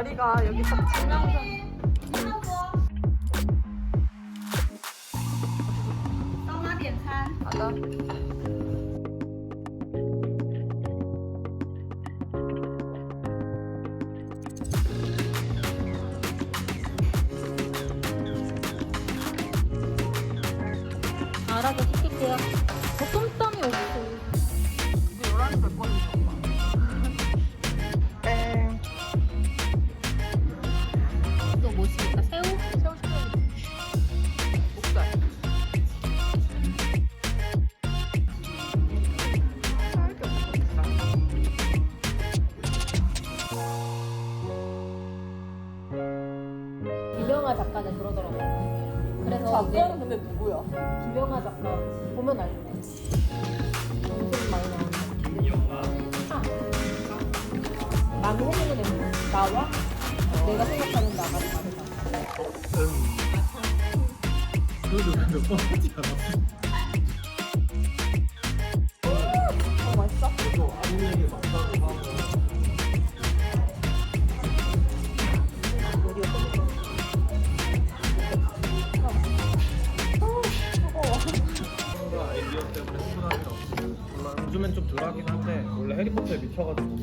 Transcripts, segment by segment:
자리가 여기 딱 김영하 작가는 그러더라고요. 그래서 이제 작가는 근데 누구야? 김영하 작가 보면 알 때. 엄청 많이 나오는. 영화. 망해주는 애 나와? 내가 생각하는 나가 다르다. 그래도 몇번 하지 않았어? 어, 요즘엔 좀 덜하긴 한데 원래 해리포터에 미쳐가지고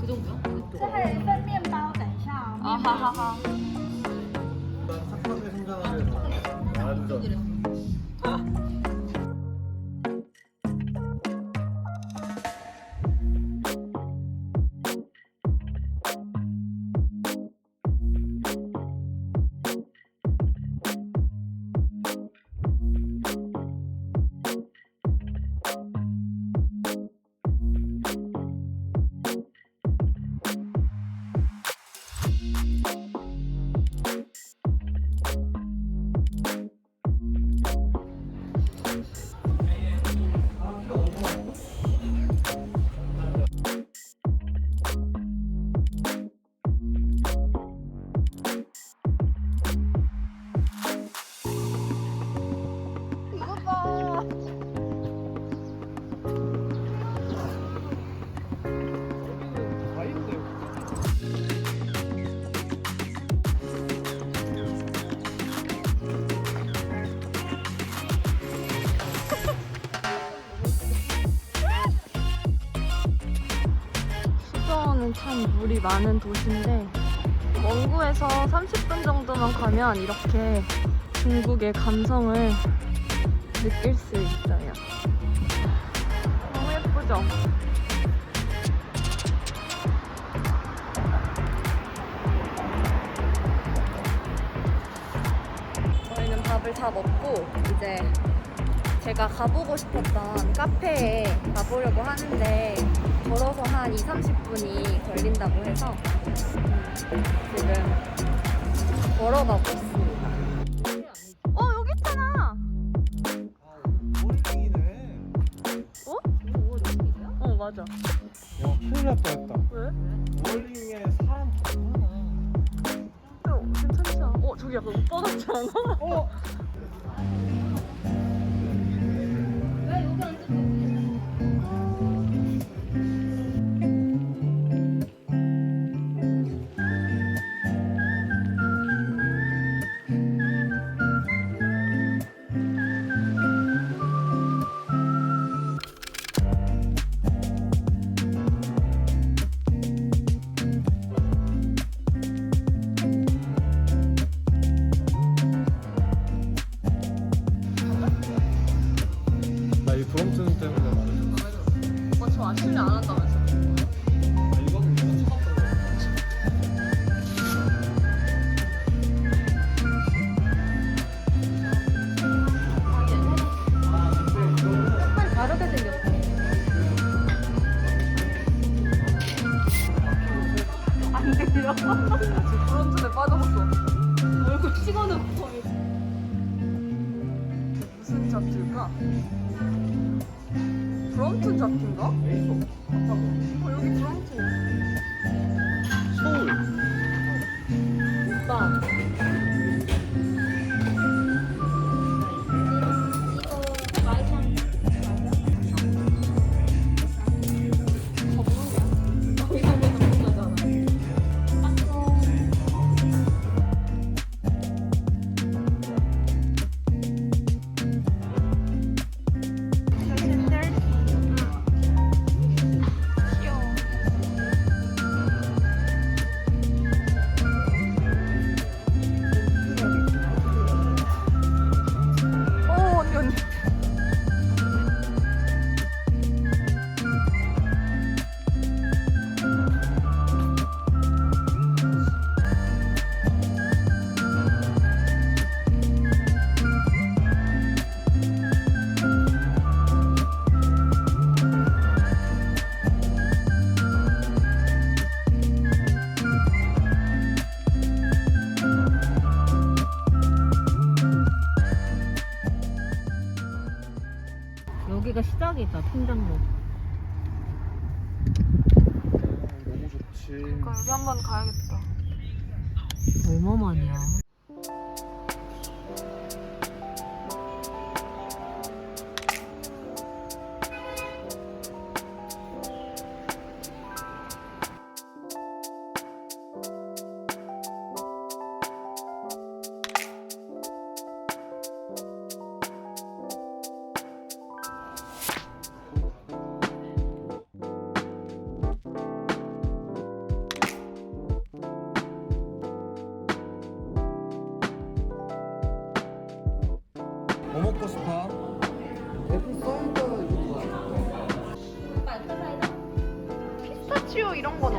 그 정도야? 这还有一份面包，等一下哦。 아하하하. 참 물이 많은 도시인데 원구에서 30분 정도만 가면 이렇게 중국의 감성을 느낄 수 있어요. 너무 예쁘죠? 저희는 밥을 다 먹고 이제 제가 가보고 싶었던 카페에 가보려고 하는데 걸어서 한 2, 30분이 걸린다고 해서 음, 지금 걸어가고 있습니다. 그러니까 여기 한번 가야겠다. 얼마 만이야? 뭐 먹고 싶어? 애플 사이다 이거 피스타치오 이런 거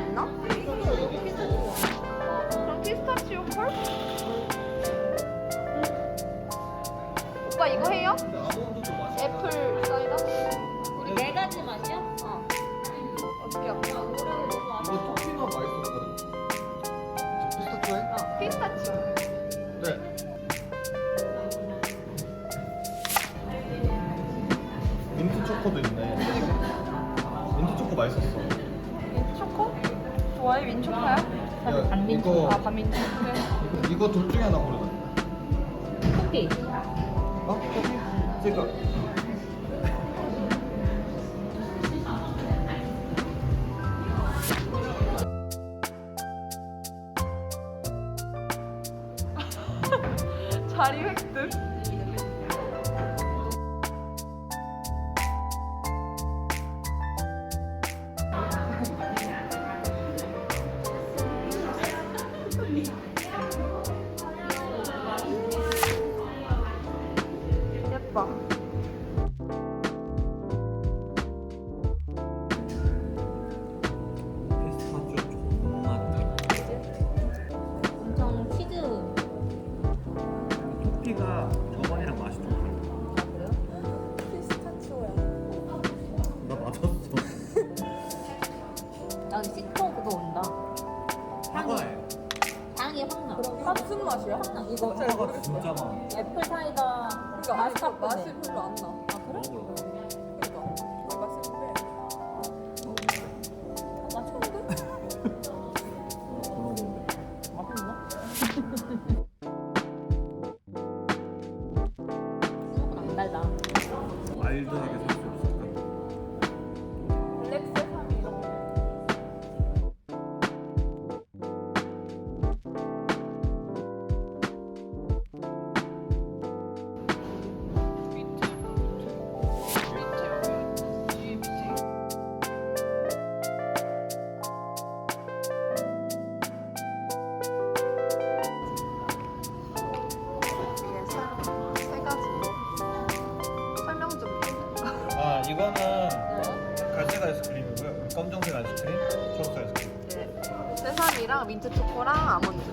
민트 초코도 있네. 민트 초코 맛있었어. 민트 초코? 좋아해 민초코야? 야, 아, 반민초. 이거- 아 반민초. 그래. 이거, 이거 둘 중에 하나 고르자. 커피. 어? 그러니까 무슨 맛이야? 아, 이거 진짜 맛. 애플 사이다. 그러니까 아직 맛이 별로 안 나. 아, 먹으러. 민트 초코랑 아몬드.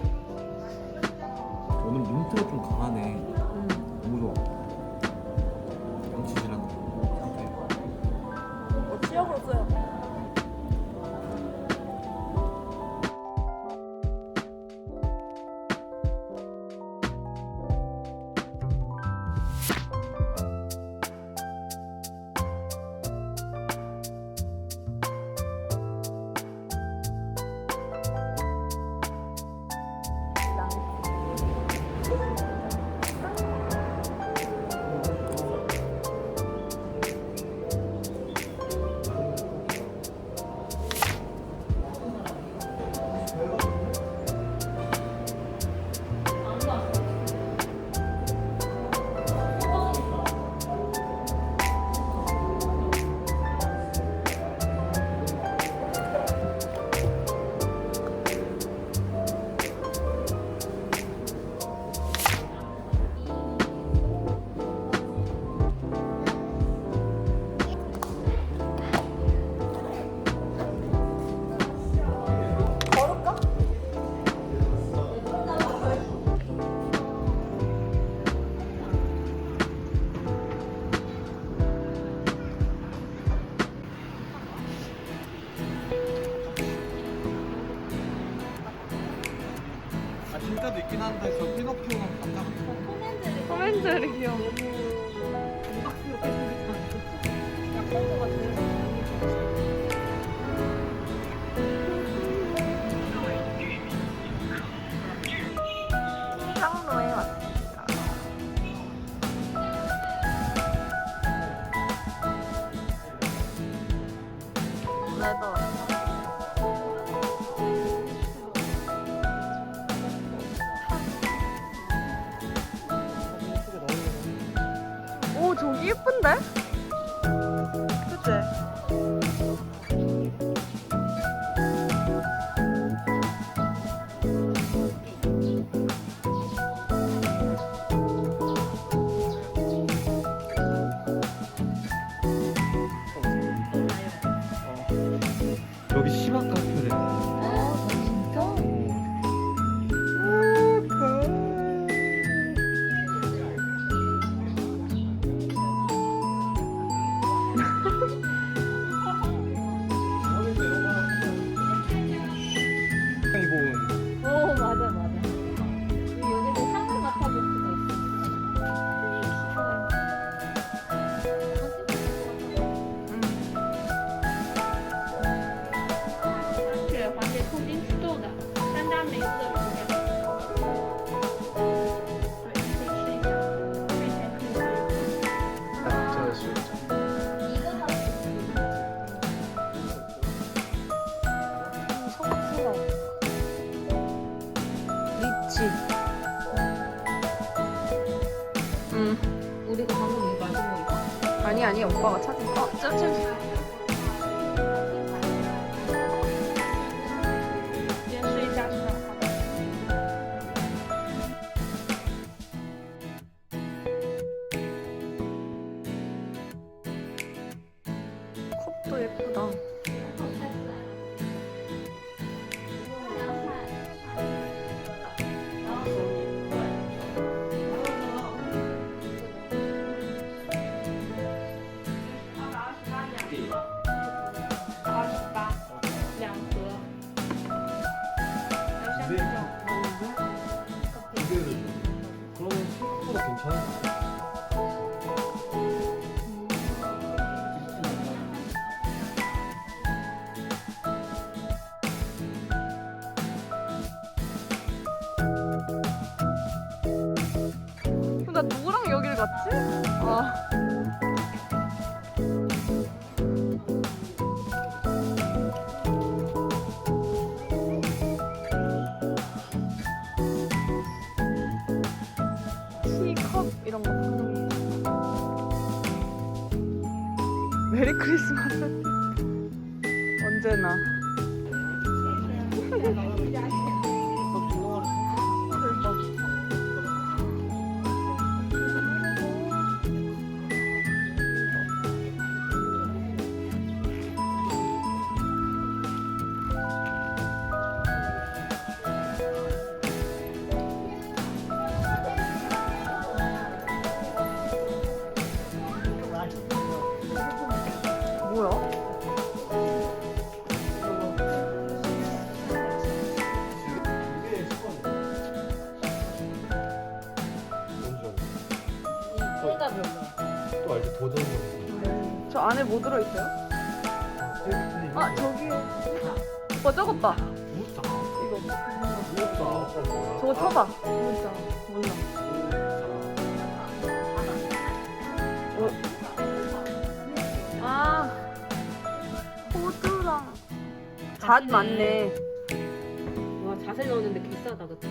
한달저 피노키오랑 같다고 코멘젤이 귀여워. 상로에 왔습니다. 오늘도 예쁜데? 오빠가 찾은 거. 쩔쩔 小智。 뭐 들어있어요? 아 저기 오빠 저거 봐 이거 저거 쳐봐 진짜 몰라 아 호두랑 잣 맞네 와 자세 넣었는데 비싸다 그때.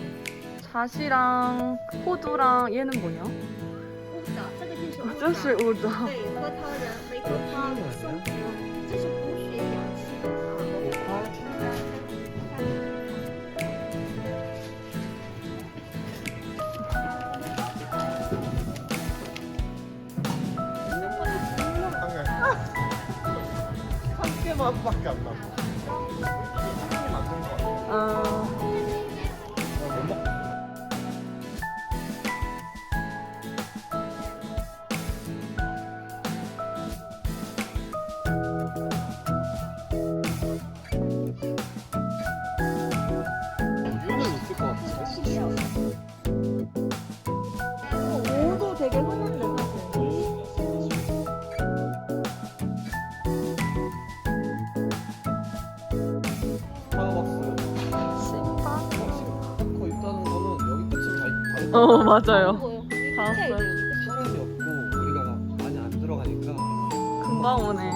잣이랑 호두랑 얘는 뭐냐? 혹시 아차가 신청. 아저씨 우자 네, 그거 다 这他们呢？这是补血养气的啊。五块。能不能听了？看看，看干嘛不干嘛？ 어 맞아요. 보여. 다 왔어요. 사람이 없고 우리가 많이 안 들어가니까. 금방 오네